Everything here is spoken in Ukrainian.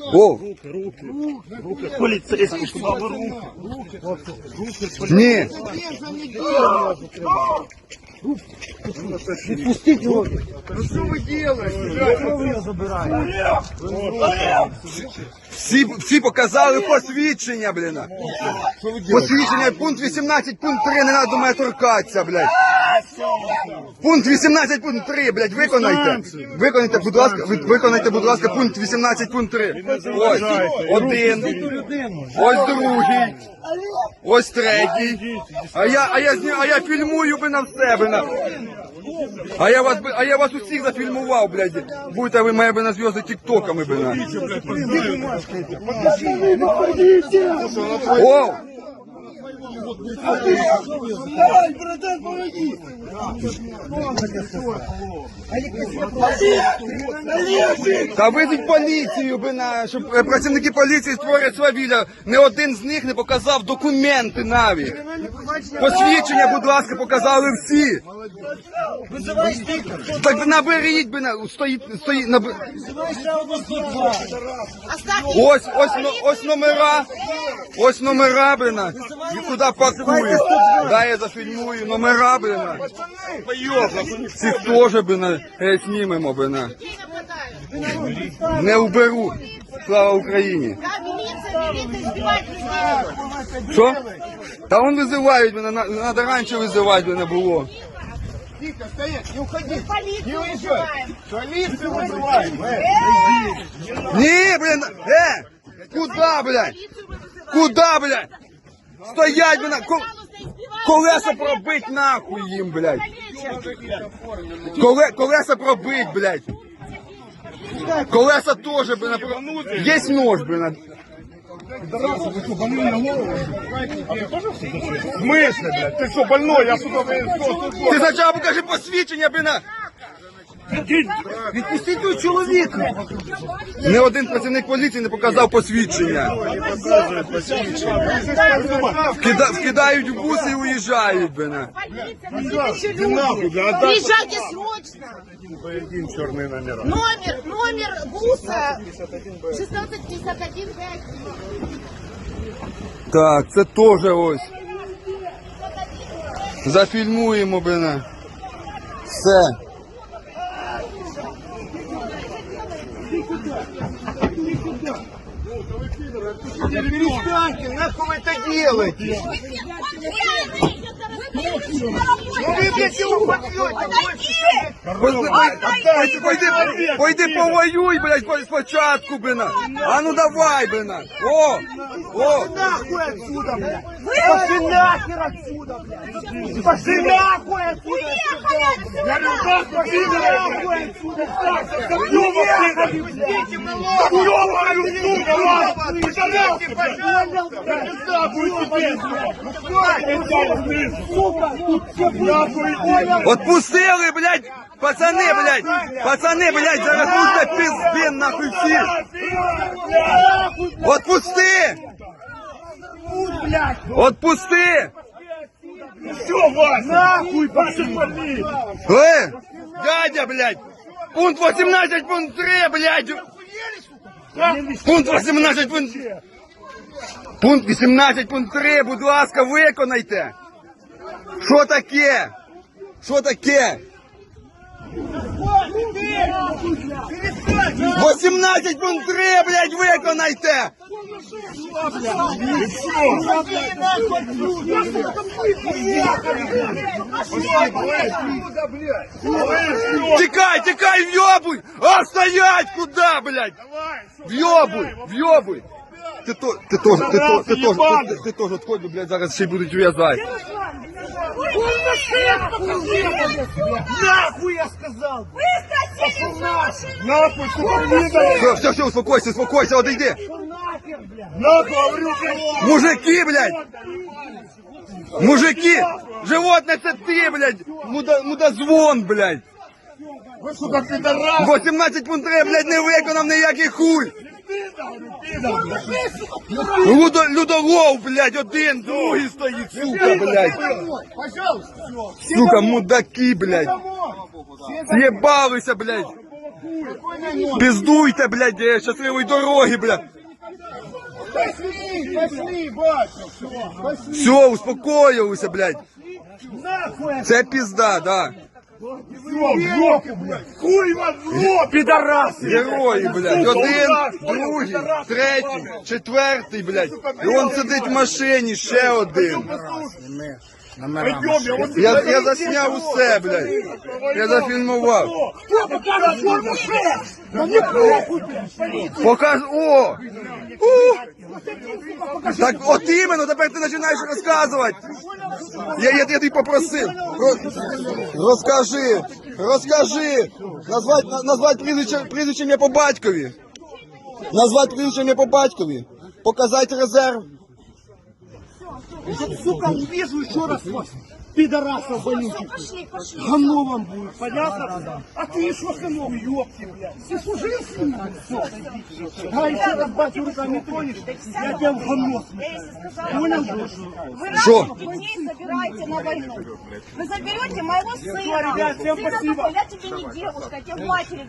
О, Руки руки, поліцейські, куди ви руки? ні. Всі, всі показали посвідчення, блін. Посвідчення, пункт 18, пункт 3, не треба до мене торкатися, блядь. Пункт 18, пункт 3, блядь, виконайте. Виконайте, будь ласка, ви- виконайте, будь ласка, пункт 18, пункт 3. Ось, один, ось другий, ось третій. А я, а я, зні- а я фільмую би на все, би на. А я вас, би- а я вас усіх зафільмував, блядь. Будете ви мене би на зв'язку тіктоками би на. О! Ай, братан, помоги! Та визіть поліцію, би на, щоб е, працівники поліції створять свавілля. Не один з них не показав документи навіть. Посвідчення, будь ласка, показали всі. Так наберіть би на стоїть, стоїть наб... Ось, ось, ось номера. Ось номера, блина. І куди паркують. Да, я зафільмую. Номера, блина. Цих теж, блина, е, знімемо, блина. Не уберу. Слава Україні. Да, милиция, милиция избивает людей. Що? Та он визивають мене, на- треба раніше визивати мене було. Мы полицию вызываем. Поліцію визиваємо. Ні, блін, е! Куда, блядь? Куда, блядь? Стоять, блядь, ко- колеса пробить нахуй їм, блядь. Коле, колеса пробить, блядь. Колеса тоже, блядь. про- Есть нож, блядь. В смысле, блядь? Ти що, больной? Я сюди вийшов. Ти сначала покажи посвідчення, блядь. Відпустіть того чоловіка. Не один працівник поліції не показав посвідчення. Вкида, вкидають в бус і уїжджають, отдай. Приезжайте срочно. Номер. Номер, буса 1651 5. Так, це теж ось. Зафільмуємо, блин. Все. Перестаньте, нахуй вы это делаете? Ну вы, блядь, его побьете. Пойди, пойди, пойди повоюй, блядь, по- спочатку, блин. А ну давай, блин. О, о. Нахуй отсюда, блядь. Пошли нахер отсюда, блядь. Пошли нахуй отсюда. Я говорю, нахуй, ты нахуй отсюда. Ёбаный, блядь. Ёбаный, сука, ладно. Пожалуйста, пожалуйста. Нахуй тебе, блядь. Сука, нахуй иди. Отпустили, блядь, Пацани, блядь, пацани, блядь, пусте пиздин, нахуй всі. Отпусти! Отпусти! Все, Вася. Нахуй, пошли. Э, дядя, блядь! Пункт 18, пункт 3, блядь! Пункт 18, пункт... Пункт 18, пункт 3, будь ласка, виконайте! Що таке? Що таке? 18 пункт 3, блядь, виконайте! Тікай, тікай, в'єбуй! А стоять куда, блядь? В'єбуй, в'єбуй! Ти то, ти тоже, ти то, ти тоже, ти, ти тоже отходь, бо, блядь, зараз ще й будуть в'язати. Нахуй, я сказал. Нахуй, сука. Все, все, все, успокойся, успокойся, одійди. Нахуй, говорю. Мужики, блядь! Мужики! Животне це ти, блядь! Муда, мудозвон, блядь! Вы, сука, пидорас. 18 пункт 3, блядь, не виконав ніякий хуй! Людо, людолов, блядь, один, другий стоїть, сука, блядь! Сука, мудаки, блядь! З'єбалися, блядь! Піздуйте, блядь, щасливої дороги, блядь. Пошли, пошли, бачу, все. Успокоїлися, блядь. Це пізда, да. Хуй вас в жопу. Герої, блядь. Один, другий, третій, четвертий, блядь. І он сидить в машині, ще один. Я Я, засняв усе, блядь. Я зафільмував. Кто покажет форму полиция. Покаж. О! У! Так от іменно, тепер ти починаєш розказувати. Я, я, я тобі попросив. Розкажи, розкажи. Назвати, назвать прізвище, прізвище по батькові. Назвати прізвище по батькові. Показати резерв. Сука, увижу еще раз вас, пидорасов вонючих. Пошли, пошли. Говно вам будет, понятно? А ты что хамом, ёпки, блядь? Ты служил с ним? А еще раз батю руками тронешь, я тебя в говно Я если Понял? наших детей забираете на войну. Вы заберете моего сына. ребят, всем спасибо. я тебе не девушка, я тебе матери